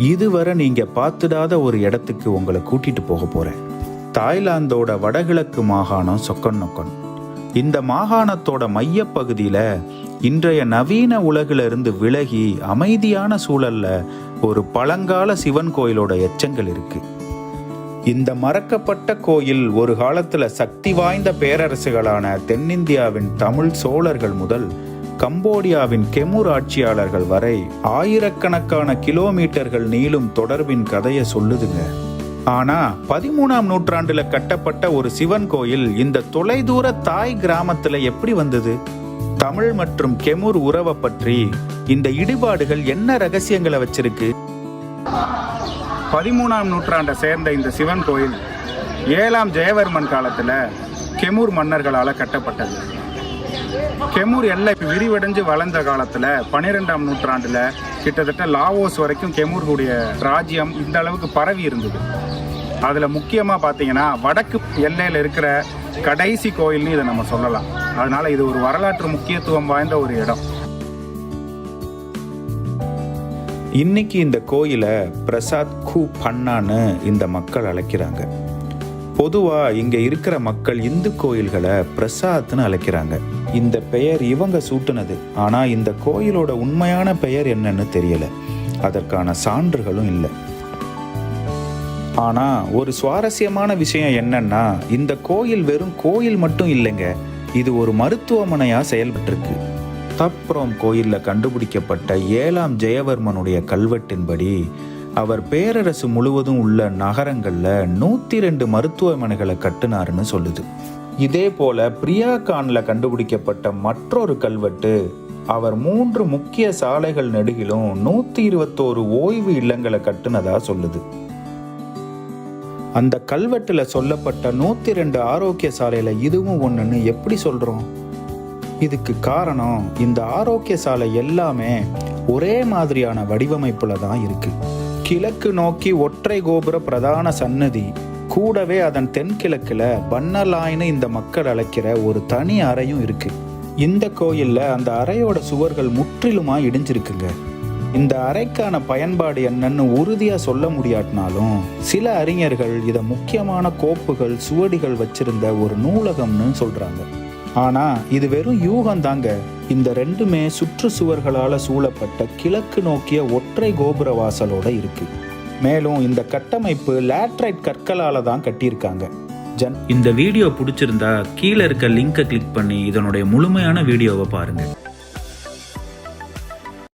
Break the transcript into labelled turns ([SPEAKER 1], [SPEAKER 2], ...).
[SPEAKER 1] இதுவரை நீங்க பார்த்துடாத ஒரு இடத்துக்கு உங்களை கூட்டிட்டு போக போறேன். தாய்லாந்தோட வடகிழக்கு மாகாணம் சொக்கன் நொக்கன் இந்த மாகாணத்தோட மையப்பகுதியில இன்றைய நவீன உலகில இருந்து விலகி அமைதியான சூழல்ல ஒரு பழங்கால சிவன் கோயிலோட எச்சங்கள் இருக்கு. இந்த மறக்கப்பட்ட கோயில் ஒரு காலத்துல சக்தி வாய்ந்த பேரரசுகளான தென்னிந்தியாவின் தமிழ் சோழர்கள் முதல் கம்போடியாவின் கெமுர் ஆட்சியாளர்கள் வரை ஆயிரக்கணக்கான கிலோமீட்டர்கள் நீளும் தொடர்பின் கதையை சொல்லுதுங்க. ஆனா பதிமூணாம் நூற்றாண்டுல கட்டப்பட்ட ஒரு சிவன் கோயில் இந்த தொலைதூர தாய் கிராமத்துல எப்படி வந்தது? தமிழ் மற்றும் கெமுர் உறவை பற்றி இந்த இடிபாடுகள் என்ன ரகசியங்களை வச்சிருக்கு? பதிமூணாம் நூற்றாண்டை சேர்ந்த இந்த சிவன் கோயில் ஏழாம் ஜெயவர்மன் காலத்துல கெமூர் மன்னர்களால கட்டப்பட்டது. கெமூர் எல்லை விரிவடைஞ்சு வளர்ந்த காலத்துல பன்னிரெண்டாம் நூற்றாண்டுல கிட்டத்தட்ட லாவோஸ் வரைக்கும் கெமூர்களுடைய ராஜ்யம் இந்த அளவுக்கு பரவி இருந்தது. அதுல முக்கியமா பாத்தீங்கன்னா வடக்கு எல்லையில இருக்கிற கடைசி கோயில்னு இதை நம்ம சொல்லலாம். அதனால இது ஒரு வரலாற்று முக்கியத்துவம் வாய்ந்த ஒரு இடம். இன்னைக்கு இந்த கோயிலை பிரசாத் கூ பண்ணான்னு இந்த மக்கள் அழைக்கிறாங்க. பொதுவாக இங்கே இருக்கிற மக்கள் இந்து கோயில்களை பிரசாத்னு அழைக்கிறாங்க. இந்த பெயர் இவங்க சூட்டுனது. ஆனால் இந்த கோயிலோட உண்மையான பெயர் என்னன்னு தெரியல. அதற்கான சான்றுகளும் இல்லை. ஆனால் ஒரு சுவாரஸ்யமான விஷயம் என்னன்னா இந்த கோயில் வெறும் கோயில் மட்டும் இல்லைங்க. இது ஒரு மருத்துவமனையாக செயல்பட்டிருக்கு. தப்ரோம் கோயிலில் கண்டுபிடிக்கப்பட்ட ஏழாம் ஜெயவர்மனுடைய கல்வெட்டின்படி அவர் பேரரசு முழுவதும் உள்ள நகரங்களில் நூற்றி ரெண்டு மருத்துவமனைகளை கட்டினாருன்னு சொல்லுது. இதே போல பிரியா கான்ல கண்டுபிடிக்கப்பட்ட மற்றொரு கல்வெட்டு அவர் மூன்று முக்கிய சாலைகள் நெடுகிலும் நூத்தி இருபத்தோரு ஓய்வு இல்லங்களை கட்டுனதா சொல்லுது. அந்த கல்வெட்டுல சொல்லப்பட்ட நூத்தி ரெண்டு ஆரோக்கிய சாலையில இதுவும் ஒண்ணுன்னு எப்படி சொல்றோம்? இதுக்கு காரணம் இந்த ஆரோக்கிய சாலை எல்லாமே ஒரே மாதிரியான வடிவமைப்புல தான் இருக்கு. கிழக்கு நோக்கி ஒற்றை கோபுர பிரதான சன்னதி கூடவே அதன் தென்கிழக்கில் பன்னலாய்னு இந்த மக்கள் அழைக்கிற ஒரு தனி அறையும் இருக்கு. இந்த கோயிலில் அந்த அறையோட சுவர்கள் முற்றிலுமா இடிஞ்சிருக்குங்க. இந்த அறைக்கான பயன்பாடு என்னன்னு உறுதியாக சொல்ல முடியாட்டினாலும் சில அறிஞர்கள் இதை முக்கியமான கோப்புகள் சுவடிகள் வச்சிருந்த ஒரு நூலகம்னு சொல்றாங்க. ஆனா இது வெறும் யூகம் தாங்க இந்த ரெண்டுமே சுற்றுச்சுவர்களால் சூழப்பட்ட கிழக்கு நோக்கிய ஒற்றை கோபுர வாசலோட இருக்கு. மேலும் இந்த கட்டமைப்பு லேட்ரைட் கற்களால தான் கட்டியிருக்காங்க. ஜன் இந்த வீடியோ பிடிச்சிருந்தா கீழே இருக்க லிங்கை கிளிக் பண்ணி இதனுடைய முழுமையான வீடியோவை பாருங்கள்